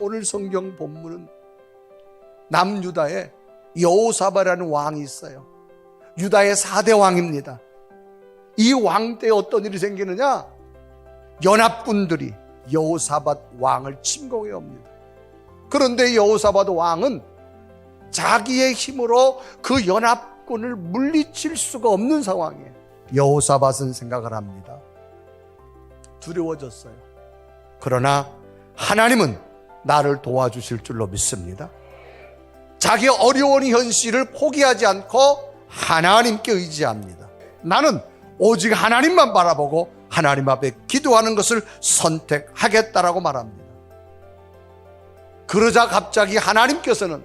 오늘 성경 본문은 남유다에 여호사바라는 왕이 있어요. 유다의 4대 왕입니다. 이 왕 때 어떤 일이 생기느냐? 연합군들이 여호사밧 왕을 침공해 옵니다. 그런데 여호사밧 왕은 자기의 힘으로 그 연합군을 물리칠 수가 없는 상황이에요. 여호사밧은 생각을 합니다. 두려워졌어요. 그러나 하나님은 나를 도와주실 줄로 믿습니다. 자기 어려운 현실을 포기하지 않고 하나님께 의지합니다. 나는 오직 하나님만 바라보고 하나님 앞에 기도하는 것을 선택하겠다라고 말합니다. 그러자 갑자기 하나님께서는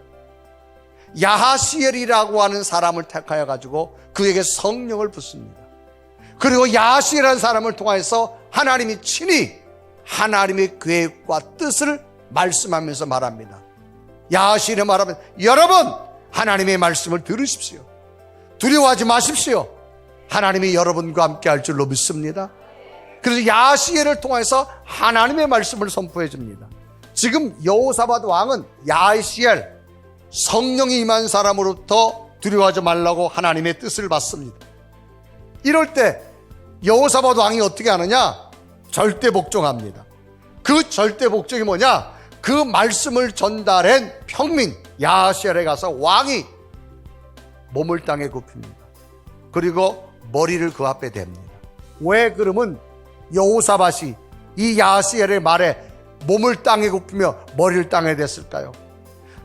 야하시엘이라고 하는 사람을 택하여 가지고 그에게 성령을 붓습니다. 그리고 야하시엘이라는 사람을 통해서 하나님이 친히 하나님의 계획과 뜻을 말씀하면서 말합니다. 야하시엘이 말하면 여러분 하나님의 말씀을 들으십시오. 두려워하지 마십시오. 하나님이 여러분과 함께 할 줄로 믿습니다. 그래서 야시엘을 통해서 하나님의 말씀을 선포해 줍니다. 지금 여호사밧 왕은 야시엘 성령이 임한 사람으로부터 두려워하지 말라고 하나님의 뜻을 받습니다. 이럴 때 여호사밧 왕이 어떻게 하느냐? 절대 복종합니다. 그 절대 복종이 뭐냐? 그 말씀을 전달한 평민 야시엘에 가서 왕이 몸을 땅에 굽힙니다. 그리고 머리를 그 앞에 댑니다. 왜 그러면 여호사밭이 이 야시엘의 말에 몸을 땅에 굽히며 머리를 땅에 댔을까요?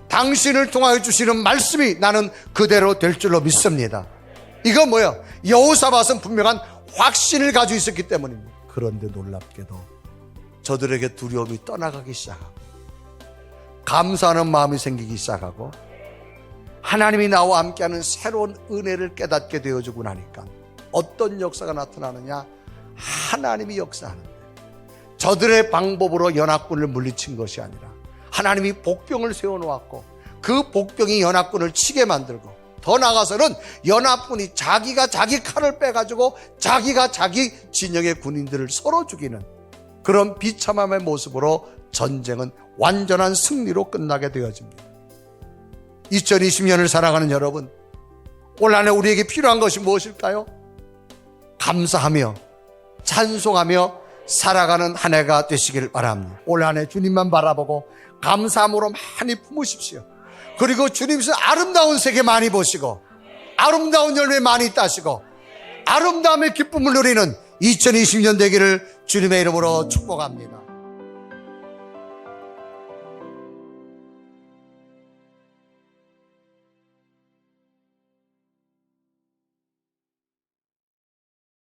당신을 통하여 주시는 말씀이 나는 그대로 될 줄로 믿습니다. 이거 뭐야? 여호사밭은 분명한 확신을 가지고 있었기 때문입니다. 그런데 놀랍게도 저들에게 두려움이 떠나가기 시작하고 감사하는 마음이 생기기 시작하고 하나님이 나와 함께하는 새로운 은혜를 깨닫게 되어주고 나니까 어떤 역사가 나타나느냐? 하나님이 역사하는데 저들의 방법으로 연합군을 물리친 것이 아니라 하나님이 복병을 세워놓았고 그 복병이 연합군을 치게 만들고 더 나아가서는 연합군이 자기가 자기 칼을 빼가지고 자기가 자기 진영의 군인들을 서로 죽이는 그런 비참함의 모습으로 전쟁은 완전한 승리로 끝나게 되어집니다. 2020년을 살아가는 여러분, 올 한해 우리에게 필요한 것이 무엇일까요? 감사하며 찬송하며 살아가는 한 해가 되시길 바랍니다. 올 한 해 주님만 바라보고 감사함으로 많이 품으십시오. 그리고 주님께서 아름다운 세계 많이 보시고 아름다운 열매 많이 따시고 아름다움의 기쁨을 누리는 2020년 되기를 주님의 이름으로 축복합니다.